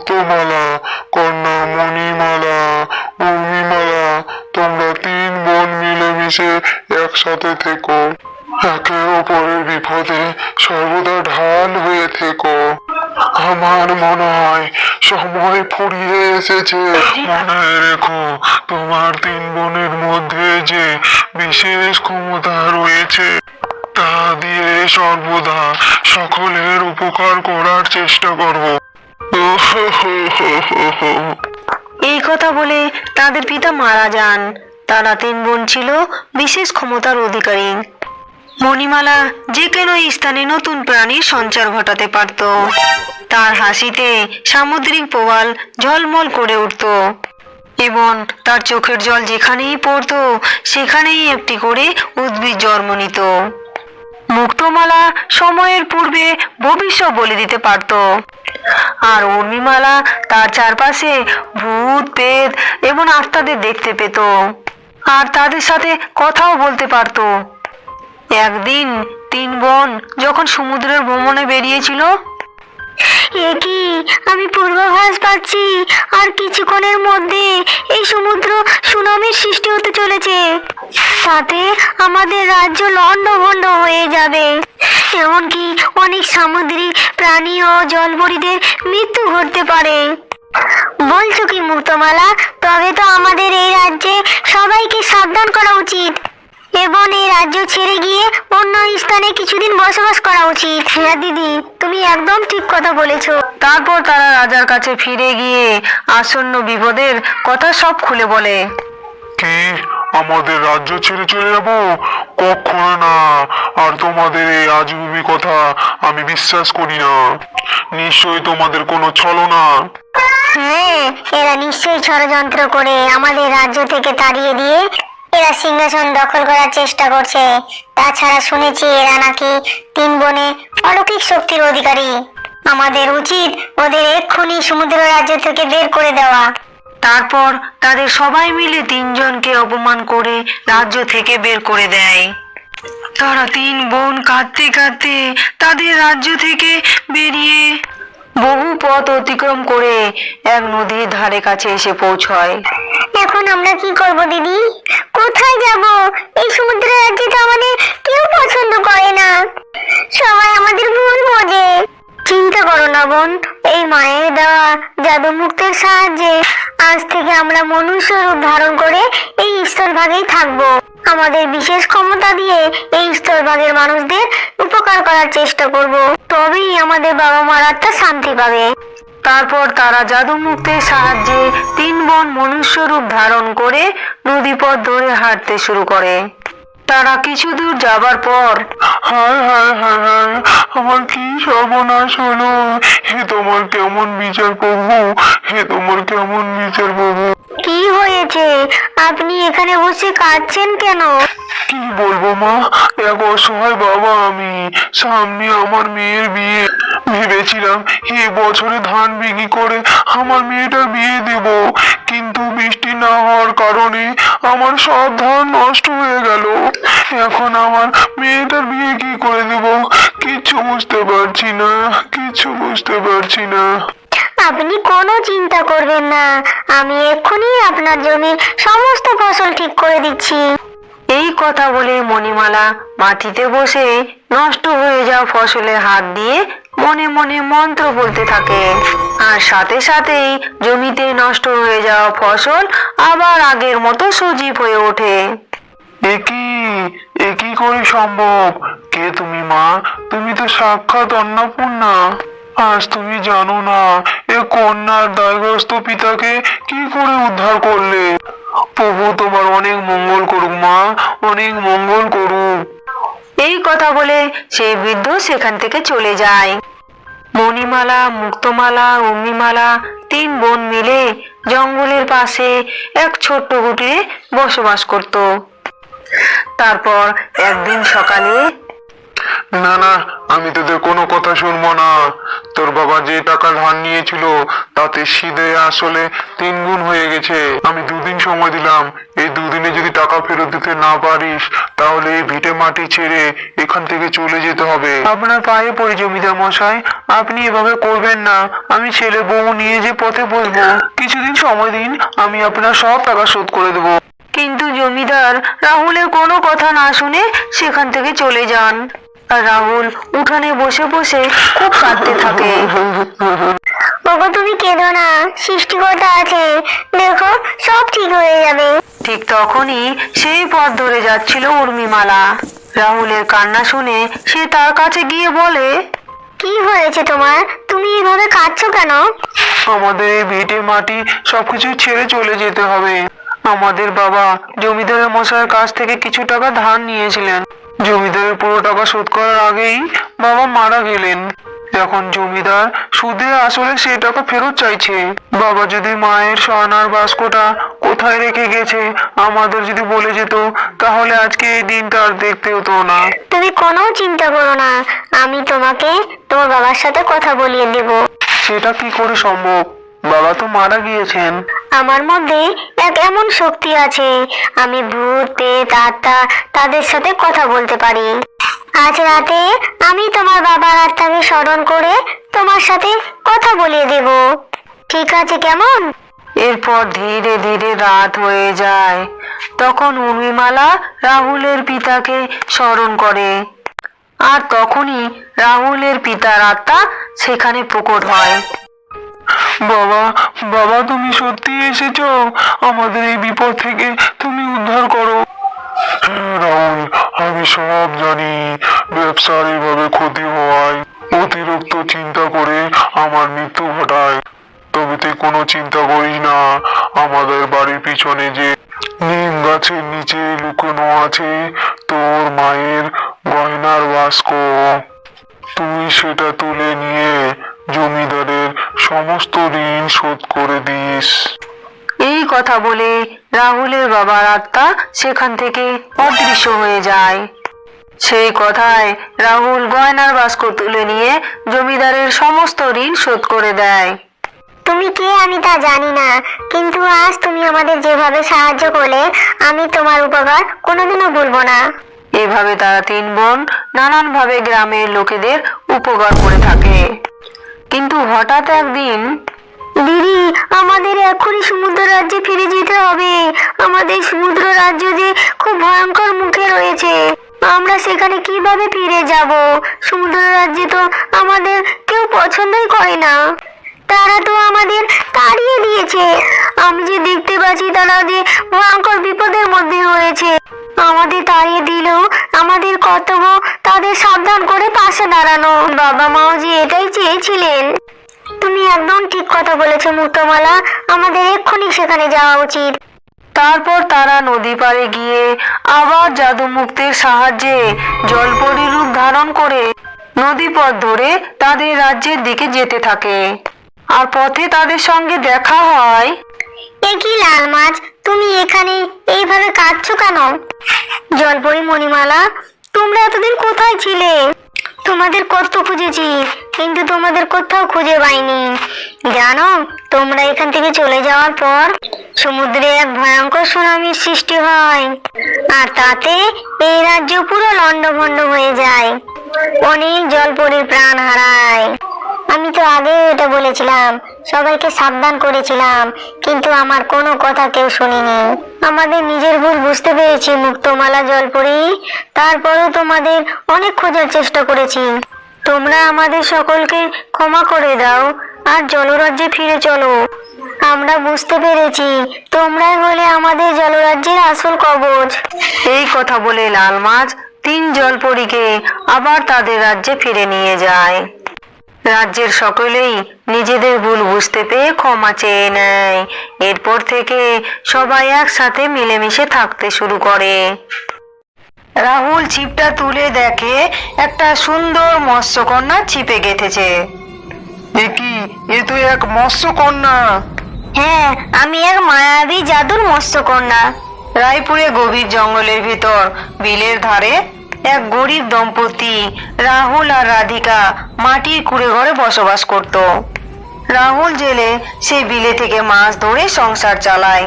মুক্তমালা কন্যা মণিমালা উর্মিমালা তোমরা তিন বোন মিলেমিশে একসাথে থেকো। একে অপরের বিপদে সর্বদা ঢাল হয়ে থেকো। আমার মনে হয় সময় ফুরিয়ে এসেছে। মনে রেখো, তোমার তিন বোনের মধ্যে যে বিশেষ ক্ষমতা রয়েছে, তা দিয়ে সর্বদা সকলের উপকার করার চেষ্টা করব। এই কথা বলে তাদের পিতা মারা যান। তারা তিন বোন ছিল, বিশেষ ক্ষমতার অধিকারী। মণিমালা যে কোনো স্থানে নতুন প্রাণীর সঞ্চার ঘটাতে পারত? তার হাসিতে সামুদ্রিক প্রবাল ঝলমল করে উঠত। এবং তার চোখের জল যেখানেই পড়তো, সেখানেই একটি করে উদ্ভিদ জন্ম নিত। মুক্তমালা সময়ের পূর্বে ভবিষ্যৎ বলে দিতে পারত। আর উর্মিমালা তার চারপাশে ভূত পেদ এবং আত্মাদের দেখতে পেত। আর তাদের সাথে কথাও বলতে পারত। একদিন তিন বোন যখন সমুদ্রের ভ্রমণে বেরিয়েছিল, এ কি? আমি পূর্বাভাস পাচ্ছি। আর কিছুক্ষণের মধ্যে এই সমুদ্র সুনামির সৃষ্টি হতে চলেছে। তাতে আমাদের রাজ্য লণ্ডভণ্ড হয়ে যাবে। এমনকি অনেক সামুদ্রিক প্রাণী ও জলপরীদের মৃত্যু ঘটতে পারে। বলছো কি মুক্তমালা তবে তো আমাদের এই রাজ্যে সবাইকে সাবধান করা উচিত। এবং এই রাজ্য ছেড়ে গিয়ে অন্য স্থানে কিছুদিন বসবাস করা উচিত। হ্যাঁ দিদি তুমি একদম ঠিক কথা বলেছ। তারপর তারা রাজার কাছে ফিরে গিয়ে আসন্ন বিপদের কথা সব খুলে বলে। কি? আমাদের রাজ্য ছেড়ে চলে যাব? কখনো না। আর তোমাদের এই আজগুবি কথা আমি বিশ্বাস করি না। নিশ্চয়ই তোমাদের কোনো ছলনা। হ্যাঁ এরা নিশ্চয়ই ষড়যন্ত্র করে আমাদের রাজ্য থেকে তাড়িয়ে দিয়ে এরা সিংহাসন দখল করার চেষ্টা করছে। তাছাড়া শুনেছি এরা নাকি তিন বনে অলৌকিক শক্তির অধিকারী। আমাদের উচিত ওদের এক্ষুনি সমুদ্র রাজ্য থেকে বের করে দেওয়া। তারপর তাদের সবাই মিলে তিনজনকে অপমান করে রাজ্য থেকে বের করে দেয়। তারা তিন বোন কাঁদতে কাঁদতে তাদের রাজ্য থেকে বেরিয়ে বহু পথ অতিক্রম করে এক নদীর ধারে কাছে এসে পৌঁছয়। এখন আমরা কি করব, দিদি? কোথায় যাব? এই সমুদ্র রাজ্যে তো আমাদের কেউ পছন্দ করে না। সবাই আমাদের ভুল বোঝে। চিন্তা করো না, বোন। এই মায়ের দেওয়া জাদু মুক্তের সাহায্যে আজ থেকে আমরা মনুষ্য রূপ ধারণ করে এই স্থলভাগেই থাকব। আমাদের বিশেষ ক্ষমতা দিয়ে এই স্তর স্থলভাগের মানুষদের উপকার করার চেষ্টা করব। তবেই আমাদের বাবা মার আত্মা শান্তি পাবে। তারপর তারা জাদু মুক্তের সাহায্যে তিন বোন মনুষ্য রূপ ধারণ করে নদীপথ ধরে হাঁটতে শুরু করে। তারা কিছু দূর যাবার পর হায় হায় হায় হায় আমার কি সর্বনাশ হলো? হে তোমার কেমন বিচার প্রভু? হে তোমার কেমন বিচার প্রভু? কি হয়েছে? আপনি এখানে বসে কাঁদছেন কেন? কি বলব মা? এক অসহায় বাবা আমি। সামনে আমার মেয়ের বিয়ে। ভেবেছিলাম এ বছরে ধান বিক্রি করে আমার মেয়েটার বিয়ে দেব। কিন্তু বৃষ্টি না হওয়ার কারণে আমার সব ধান নষ্ট হয়ে গেল। এখন আমার মেয়েটার বিয়ে কি করে দেব? কিছু বুঝতে পারছি না কিছু বুঝতে পারছি না। আপনি কোনো চিন্তা করবেন না আমি এক্ষুনি আপনার জমির সমস্ত ফসল ঠিক করে দিচ্ছি। এই কথা বলে মণিমালা মাটিতে বসে নষ্ট হয়ে যাওয়া ফসলের হাত দিয়ে মনে মনে মন্ত্র বলতে থাকে। আর সাথে সাথেই জমিতে নষ্ট হয়ে যাওয়া ফসল আবার আগের মতো সজীব হয়ে ওঠে। একই একই করে সম্ভব? কে তুমি মা? তুমি তো সাক্ষাৎ অন্নপূর্ণা। আজ তুমি জানো না এ কন্যার দায়গ্রস্ত পিতাকে কি করে উদ্ধার করলে? প্রভু তোমার অনেক মঙ্গল করুক মা। অনেক মঙ্গল করুক। এই কথা বলে সেই বৃদ্ধ সেখান থেকে চলে যায়। মণিমালা মুক্তমালা, অগ্নিমালা, তিন বোন মিলে জঙ্গলের পাশে এক ছোট্ট কুটিরে বসবাস করত। তারপর একদিন সকালে না না, আমি তোদের কোনো কথা শুনব না। তোর বাবা যে টাকা ধার নিয়েছিল, তাতে সিধে আসলে তিন গুণ হয়ে গেছে। আমি দুদিন সময় দিলাম। এই দুদিনে যদি টাকা ফেরত দিতে না পারিস, তাহলে এই ভিটে মাটি ছেড়ে এখান থেকে চলে যেতে হবে। আপনার পায়ে পড়ি জমিদার মশাই, আপনি এভাবে করবেন না। আমি ছেলে বউ নিয়ে যে পথে বসবো কিছুদিন সময় দিন, আমি আপনার সব টাকা শোধ করে দেবো। কিন্তু জমিদার, রাহুলের কোনো কথা না শুনে সেখান থেকে চলে যান। রাহুল উঠানে বসে বসে খুব কাঁদতে থাকে। ওগো তুমি কেঁদো না। সৃষ্টিকর্তা আছে। দেখো সব ঠিক হয়ে যাবে। ঠিক তখনই সেই পথ ধরে যাচ্ছিল উর্মিমালা। রাহুলের কান্না শুনে সে তার কাছে গিয়ে বলে কি হয়েছে তোমার? তুমি এভাবে কাঁদছো কেন? আমাদের এই ভিটে মাটি সবকিছু ছেড়ে চলে যেতে হবে। আমাদের বাবা জমিদারের মশাইয়ের কাছ থেকে কিছু টাকা ধার নিয়েছিলেন। জমিদারের পুরো টাকা শোধ করার আগেই বাবা মারা গেলেন। এখন জমিদার সুদে আসলে সেই টাকা ফেরত চাইছে। বাবা যদি মায়ের সোনার বাস্কটা কোথায় রেখে গেছে আমাদের যদি বলে যেত তাহলে আজকে এই দিনটা আর দেখতে হতো না। তুমি কোনো চিন্তা করো না আমি তোমাকে তোমার বাবার সাথে কথা বলিয়ে দেব। সেটা কি করে সম্ভব? বাবা তো মারা গিয়েছেন। আমার মধ্যে এক এমন শক্তি আছে আমি ভূত পেত আত্মা তাদের সাথে কথা বলতে পারি। আজ রাতে আমি তোমার বাবার আত্মাকে স্মরণ করে তোমার সাথে কথা বলিয়ে দেব। ঠিক আছে কেমন? এরপর ধীরে ধীরে রাত হয়ে যায়। তখন উর্মিমালা রাহুলের পিতাকে স্মরণ করে। আর তখনই রাহুলের পিতার আত্মা সেখানে প্রকট হয়। বাবা বাবা, তুমি সত্যি এসেছ? আমাদের এই বিপদ থেকে তুমি উদ্ধার করো। রাহুল, আমি সব জানি। ব্যবসার এইভাবে ক্ষতি হওয়ায় অতিরিক্ত চিন্তা করে আমার মৃত্যু ঘটায়। তবে তুই কোনো চিন্তা করিস না। আমাদের বাড়ির পিছনে যে নিম গাছের নিচে লুকোনো আছে, তোর মায়ের গয়নার বাস্ক। তুই সেটা তুলে নিয়ে জমিদারের সমস্ত ঋণ শোধ করে দিস। এই কথা বলে রাহুলের বাবার আত্মা সেখান থেকে অদৃশ্য হয়ে যায়। সেই কথায় রাহুল গয়নার বাস্ক তুলে নিয়ে জমিদারের সমস্ত ঋণ শোধ করে দেয়। তুমি কে আমি তা জানি না কিন্তু আজ তুমি আমাদের যেভাবে সাহায্য করলে আমি তোমার উপকার কোনোদিনও ভুলবো না। এভাবে তারা তিন বোন নানানভাবে গ্রামের লোকেদের উপকার করে থাকে। হঠাৎ একদিন, দিদি, আমাদের এখনই সমুদ্র রাজ্যে ফিরে যেতে হবে। আমাদের সমুদ্র রাজ্য যে খুব ভয়ঙ্কর মুখে রয়েছে। আমরা সেখানে কীভাবে ফিরে যাব? সমুদ্র রাজ্যে তো আমাদের কেউ পছন্দই করে না। তারা তো আমাদের তাড়িয়ে দিয়েছে। আমি যে দেখতে পাচ্ছি তারা যে ভয়ঙ্কর বিপদের মধ্যে রয়েছে। আমাদের তাড়িয়ে দিলেও আমাদের কর্তব্য তাদের সাবধান করে পাশে দাঁড়ানো। বাবা মাও যে এটাই চেয়েছিলেন। তুমি একদম ঠিক কথা বলেছ, মুক্তমালা। আমাদের এক্ষুনি সেখানে যাওয়া উচিত। তারপর তারা নদী পাড়ে গিয়ে আবার জাদু মুক্তের সাহায্যে জলপরি রূপ ধারণ করে নদী পথ ধরে তাদের রাজ্যের দিকে যেতে থাকে। আর পথে তাদের সঙ্গে দেখা হয়। এ কি লাল মাছ? তুমি এখানে এইভাবে কাঁদছো কেন? জলপরি মণিমালা, তোমরা এতদিন কোথায় ছিলে? তোমাদের কত খুঁজেছি, কিন্তু তোমাদের কোথাও খুঁজে পাইনি। জানো, তোমরা এখান থেকে চলে যাওয়ার পর সমুদ্রে এক ভয়ঙ্কর সুনামির সৃষ্টি হয়, আর তাতে এই রাজ্য পুরো লণ্ডভণ্ড হয়ে যায়। অনেক জলপরির প্রাণ হারায়। তো আগে এটা বলেছিলাম, সবাইকে সাবধান করেছিলাম, কিন্তু আমার কোনো কথা কেউ শুনিনি। আমাদের নিজের ভুল বুঝতে পেরেছি, মুক্তমালা জলপরি তারপরেও তোমাদের অনেক খোঁজার চেষ্টা করেছি। তোমরা আমাদের সকলকে ক্ষমা করে দাও, আর জলরাজ্যে ফিরে চলো। আমরা বুঝতে পেরেছি, তোমরাই হলে আমাদের জলরাজ্যের আসল কবচ। এই কথা বলে লাল মাছ তিন জলপরীকে আবার তাদের রাজ্যে ফিরে নিয়ে যায়। রাজ্যের সকলেই নিজেদের ভুল বুঝতে পেয়ে ক্ষমা চেয়ে নেয়। এরপর থেকে সবাই একসাথে মিলেমিশে থাকতে শুরু করে। রাহুল ছিপটা তুলে দেখে একটা সুন্দর মৎস্যকন্যা ছিপে গেঁথেছে। কি এ তো এক মৎস্যকন্যা হ্যাঁ আমি এক মায়াবী জাদুর মৎস্যকন্যা রায়পুরে গভীর জঙ্গলের ভিতর বিলের ধারে এক গরিব দম্পতি, রাহুল আর রাধিকা মাটির কুড়ে ঘরে বসবাস করত। রাহুল জেলে সে বিলে থেকে মাছ ধরে সংসার চালায়।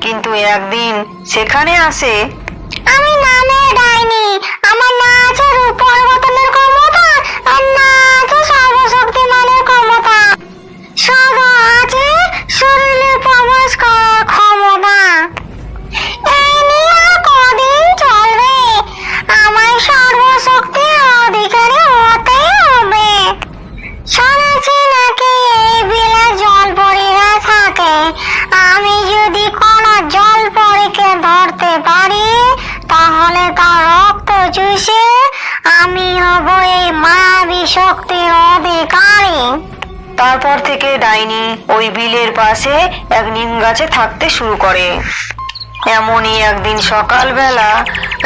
কিন্তু একদিন সেখানে আসে, আমি নামে আমার না আছে ক্ষমতা, আর না আছে ডাইনি ওই বিলের পাশে এক নিম গাছে থাকতে শুরু করে। এমনই একদিন সকালবেলা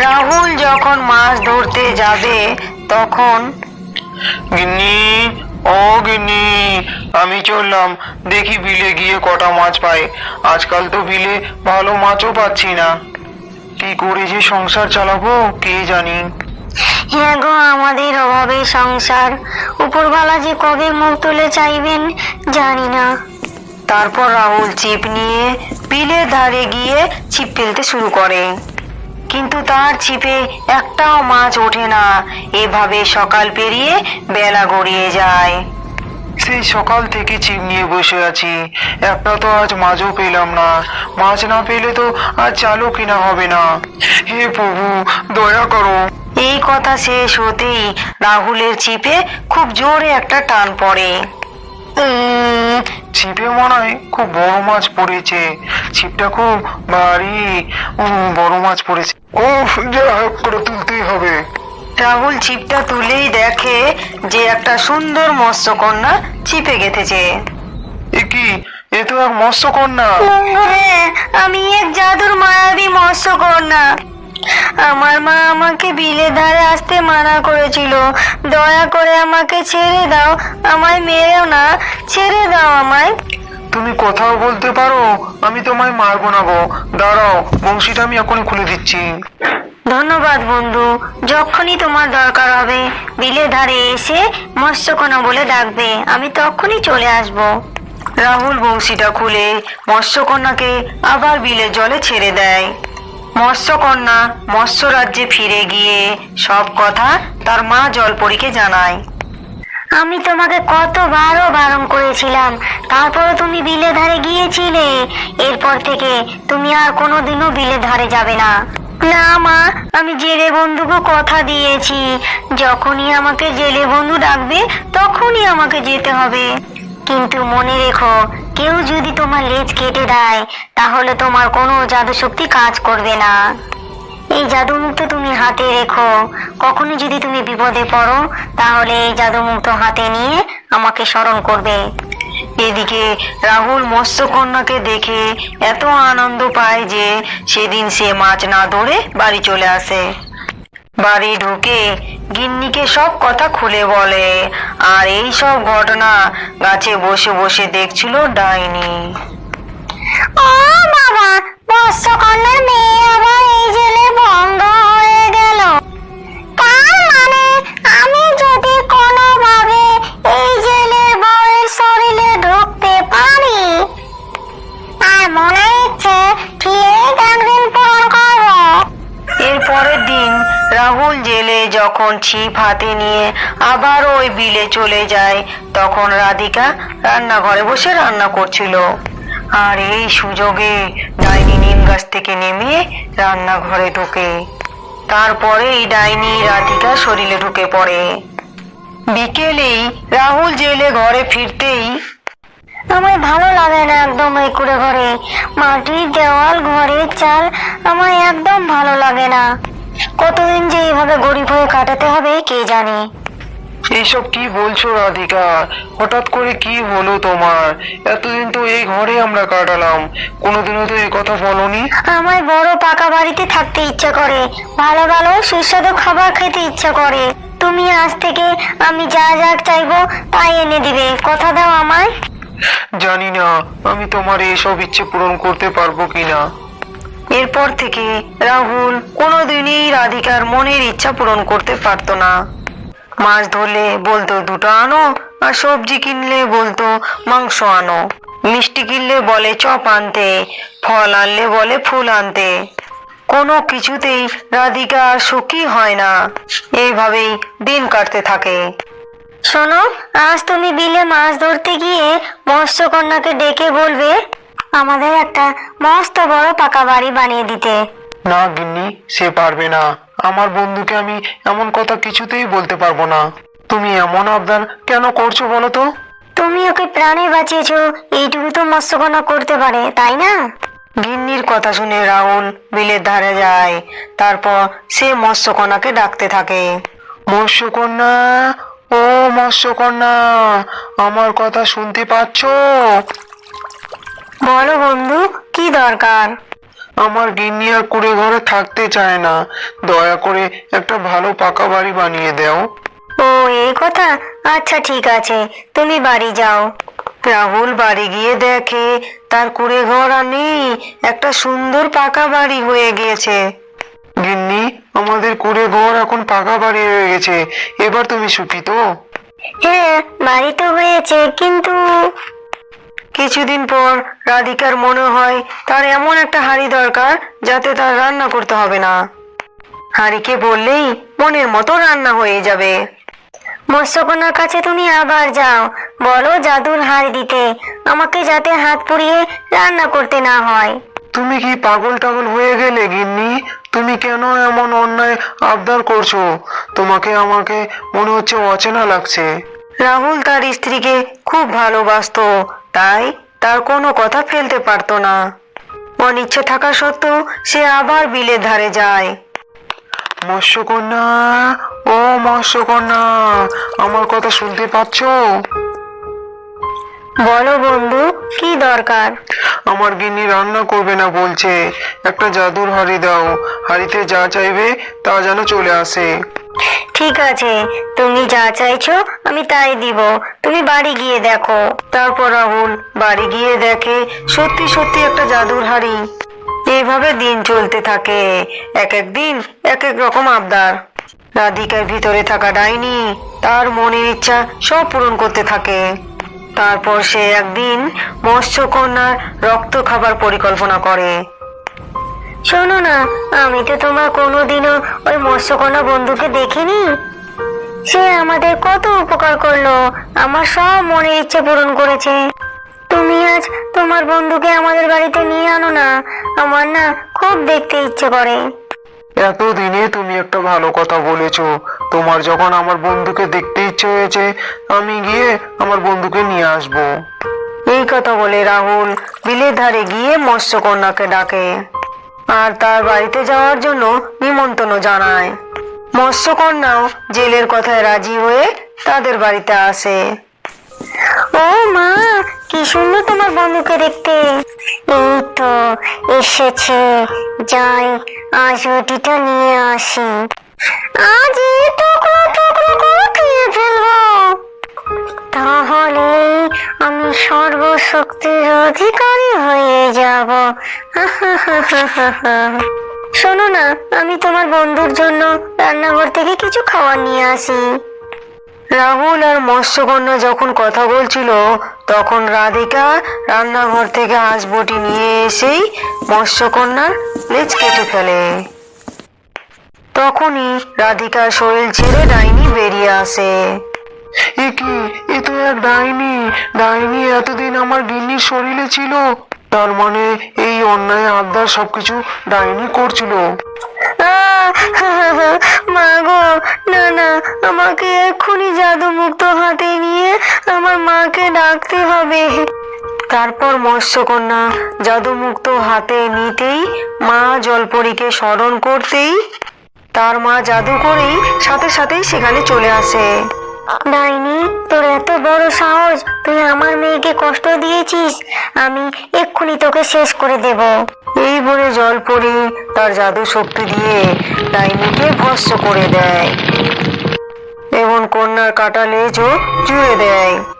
রাহুল যখন মাছ ধরতে যাবে, তখন গিন্নি, ও গিন্নি, আমি চললাম। দেখি বিলে গিয়ে কটা মাছ পাই আজকাল তো বিলে ভালো মাছও পাচ্ছি না। কি করে যে সংসার চালাবো, কে জানি। হ্যাঁ গো, আমাদের অভাবে সংসার। উপরওয়ালা যে কবে মুখ তুলে চাইবেন, জানি না। তারপর রাহুল ছিপ নিয়ে বিলের ধারে গিয়ে ছিপ ফেলতে শুরু করে। কিন্তু তার ছিপে একটাও মাছ ওঠে না। এভাবে সকাল পেরিয়ে বেলা গড়িয়ে যায়। সেই সকাল থেকে চিপ নিয়ে বসে আছি। একটা তো আজ মাছও পেলাম না। মাছ না পেলে তো আর চালও কিনা হবে না। হে প্রভু, দয়া করো। এই কথা শেষ হতেই রাহুলের ছিপে খুব জোরে একটা টান পড়ে। ছিপে মনে হয় খুব বড় মাছ পড়েছে। ছিপটা খুব ভারী বড় মাছ পড়েছে। ও যা হোক করে তুলতেই হবে। রাহুল ছিপটা তুলেই দেখে যে একটা সুন্দর মৎস্যকন্যা ছিপে গেঁথেছে। এ কি? এ তো এক মৎস্যকন্যা আমি এক জাদুর মায়াবী মৎস্যকন্যা আমার মা আমাকে বিলের ধারে আসতে মানা করেছিল। দয়া করে আমাকে ছেড়ে দাও। আমায় মেরেও না ছেড়ে দাও আমায়। তুমি কথাও বলতে পারো আমি তোমায় মারবো না গো। দাঁড়াও বংশীটা আমি এখনই খুলে দিচ্ছি। ধন্যবাদ বন্ধু যখনই তোমার দরকার হবে বিলের ধারে এসে মৎস্যকন্যা বলে ডাকবে। আমি তখনই চলে আসব। রাহুল বংশীটা খুলে মৎস্যকন্যাকে আবার বিলের জলে ছেড়ে দেয়। মৎস্যকন্যা মৎস্য রাজ্যে ফিরে গিয়ে সব কথা তার মা জলপরীকে জানায়। আমি তোমাকে কতবারও বারণ করেছিলাম তারপরও তুমি বিলে ধারে গিয়েছিলে। এরপর থেকে তুমি আর কোনোদিনও বিলে ধারে যাবে না। না মা আমি জেলে বন্ধুকে কথা দিয়েছি। যখনই আমাকে জেলে বন্ধু ডাকবে তখনই আমাকে যেতে হবে। কিন্তু মনে রেখো কেউ যদি তোমার লেজ কেটে দেয়, তাহলে তোমার কোনো জাদু শক্তি কাজ করবে না। এই জাদু মুক্ত তুমি হাতে রেখো। কখনো যদি তুমি বিপদে পড়ো, তাহলে এই জাদু মুক্ত হাতে নিয়ে আমাকে স্মরণ করবে। এদিকে রাহুল মৎস্যকন্যাকে দেখে এত আনন্দ পায় যে সেদিন সে মাছ না ধরে বাড়ি চলে আসে। বাড়ি ঢুকে গিন্নিকে সব কথা খুলে বলে। আর এই সব ঘটনা গাছে বসে বসে দেখছিল ডাইনি। ও বাবা মৎস্যকন্যার মেয়ে আবার এই জেলে বন্ধ। রাহুল জেলে যখন ছিপ হাতে নিয়ে আবার ওই বিলে চলে যায়, তখন রাধিকা রান্নাঘরে বসে রান্না করছিল। আর এই সুযোগে ডাইনি নিম গাছ থেকে নেমে রান্নাঘরে ঢোকে। তারপরেই ডাইনি রাধিকা শরীরে ঢুকে পড়ে। বিকেলেই রাহুল জেলে ঘরে ফিরতেই আমার ভালো লাগে না একদম এই কুড়ে ঘরে। মাটির দেওয়াল, ঘরের চাল, আমার একদম ভালো লাগে না। কতদিন যে এইভাবে গরিব হয়ে কাটাতে হবে কে জানে? এইসব কি বলছো রাধিকা? হঠাৎ করে কি হলো তোমার? এতদিন তো এই ঘরে আমরা কাটালাম। কোনোদিনও তো এই কথা বলনি? আমার বড় পাকা বাড়িতে থাকতে ইচ্ছা করে। ভালো ভালো সুস্বাদু খাবার খেতে ইচ্ছা করে। তুমি আজ থেকে আমি যা যা চাইব তাই এনে দিবে। কথা দাও আমায়। জানি না আমি তোমার এসব ইচ্ছে পূরণ করতে পারব কিনা। এরপর থেকে রাহুল কোনোদিনই রাধিকার মনের ইচ্ছা পূরণ করতে পারতো না। মাছ ধরলে বলতো, দুটো আনো আর সবজি কিনলে বলতো, মাংস আনো। মিষ্টি কিনলে বলে, চপ আনতে। ফল আনলে বলে, ফুল আনতে। কোনো কিছুতেই রাধিকা আর সুখী হয় না। এইভাবেই দিন কাটতে থাকে। শোনো, আজ তুমি বিলে মাছ ধরতে গিয়ে মৎস্যকন্যাকে ডেকে বলবে আমাদের একটা মস্ত বড় পাকা বাড়ি বানিয়ে দিতে। না গিন্নি সে পারবে না। আমার বন্ধুকে আমি এমন কথা কিছুতেই বলতে পারব না। তুমি এমন আবদার কেন করছ বলো তো? তুমি ওকে প্রাণে বাঁচিয়েছো এইটুকু তো মৎস্যকন্যা করতে পারে তাই না? গিন্নির কথা শুনে রাহুল বিলের ধারে যায়। তারপর সে মৎস্যকন্যাকে ডাকতে থাকে। মৎস্যকন্যা ও মৎস্যকন্যা আমার কথা শুনতে পাচ্ছ? বলো বন্ধু কি দরকার? আমার গিন্নি আর কুড়ে ঘরে থাকতে চায় না। দয়া করে একটা ভালো পাকা বাড়ি বানিয়ে দাও। ও এই কথা? আচ্ছা ঠিক আছে। তুমি বাড়ি যাও। রাহুল বাড়ি গিয়ে দেখে তার কুড়ে ঘর আর নেই একটা সুন্দর পাকা বাড়ি হয়ে গিয়েছে। গিন্নি আমাদের কুড়ে ঘর এখন পাকা বাড়ি হয়ে গেছে। এবার তুমি সুখী তো? হ্যাঁ বাড়ি তো হয়েছে কিন্তু কিছুদিন পর রাধিকার মনে হয় তার এমন একটা হাঁড়ি দরকার যাতে তার রান্না করতে হবে না। হাঁড়িকে বললেই মনের মতো রান্না হয়ে যাবে। মৎস্যকন্যার কাছে তুমি আবার যাও। বলো জাদুর হার দিতে। আমাকে যাতে হাত পুড়িয়ে রান্না করতে না হয়। তুমি কি পাগল টাগল হয়ে গেলে গিন্নি? তুমি কেন এমন অন্যায় আবদার করছ? তোমাকে আমাকে মনে হচ্ছে অচেনা লাগছে। রাহুল তার স্ত্রীকে খুব ভালোবাসতো। তাই তার কোনো কথা ফেলতে পারতো না। অনিচ্ছে থাকা সত্ত্বেও সে আবার বিলের ধারে যায়। মৎস্যকন্যা ও মৎস্যকন্যা আমার কথা শুনতে পাচ্ছো? বলো বন্ধু কি দরকার? আমার গিন্নি রান্না করবে না বলছে। একটা জাদুর হাড়ি দাও। হাড়িতে যা চাইবে তা যেন চলে আসে। ঠিক আছে, তুমি যা চাইছো আমি তাই দিব। তুমি বাড়ি গিয়ে দেখো। তারপর রাহুল, বাড়ি গিয়ে দেখে সত্যি সত্যি একটা জাদুর হাড়ি। এইভাবে দিন চলতে থাকে। এক এক দিন, এক এক রকম আবদার। রাধিকার ভিতরে থাকা ডাইনি তার মনের ইচ্ছা সব পূরণ করতে থাকে। তারপর সে একদিন মৎস্যকন্যার রক্ত খাবার পরিকল্পনা করে। শোনো না আমি তো তোমার কোনোদিনও ওই মৎস্যকন্যা বন্ধুকে দেখিনি। সে আমাদের কত উপকার করল আমার সব মনের ইচ্ছে পূরণ করেছে। তুমি আজ তোমার বন্ধুকে আমাদের বাড়িতে নিয়ে আনো না আমার না খুব দেখতে ইচ্ছে করে। এতদিনে তুমি একটা ভালো কথা বলেছ। তোমার যখন আমার বন্ধুকে দেখতে ইচ্ছে হয়েছে আমি গিয়ে আমার বন্ধুকে নিয়ে আসব। এই কথা বলে রাহুল বিলের ধারে গিয়ে মৎস্যকন্যাকে ডাকে। আর তার বাড়িতে যাওয়ার জন্য নিমন্ত্রণ জানায়। মৎস্যকন্যাও জেলের কথায় রাজি হয়ে তাদের বাড়িতে আসে। ও মা, কি সুন্দর তোমার বন্ধুকে দেখতে। এই তো এসেছে। যাই, আজ রুটিটা নিয়ে আসি। আজ এই টুকরো টুকরো করে খেয়ে ফেলব। তাহলে আমি সর্বশক্তির অধিকারী হয়ে যাব। শোনো না, আমি তোমার বন্ধুর জন্য রান্নাঘর থেকে কিছু খাবার নিয়ে আসি। রাহুল আর মৎস্যকন্যা যখন কথা বলছিল, তখন রাধিকা রান্নাঘর থেকে হাঁসবটি নিয়ে এসেই মৎস্যকন্যার লেজ কেটে ফেলে। তখনই রাধিকার শরীর ছেড়ে ডাইনি বেরিয়ে আসে। এ কি? এ তো এক ডাইনি। ডাইনি এতদিন আমার গিন্নির শরীরে ছিল। তার মানে এই অন্যায় আবদার সবকিছু ডাইনি করছিল। মা গো না না আমাকে এক্ষুনি জাদু মুক্ত হাতে নিয়ে আমার মাকে ডাকতে হবে। তারপর মৎস্যকন্যা জাদুমুক্ত হাতে নিতেই মা জলপরীকে স্মরণ করতেই তার মা জাদু করেই সাথে সাথেই সেখানে চলে আসে। ডাইনি, তোর এত বড় সাহস, তুই আমার মেয়েকে কষ্ট দিয়েছিস, আমি এক্ষুনি তোকে শেষ করে দেব। এই বলে জলপরি তার জাদু শক্তি দিয়ে ডাইনিকে ভস্ম করে দেয়। এবং কন্যার কাটা লেজও জুড়ে দেয়।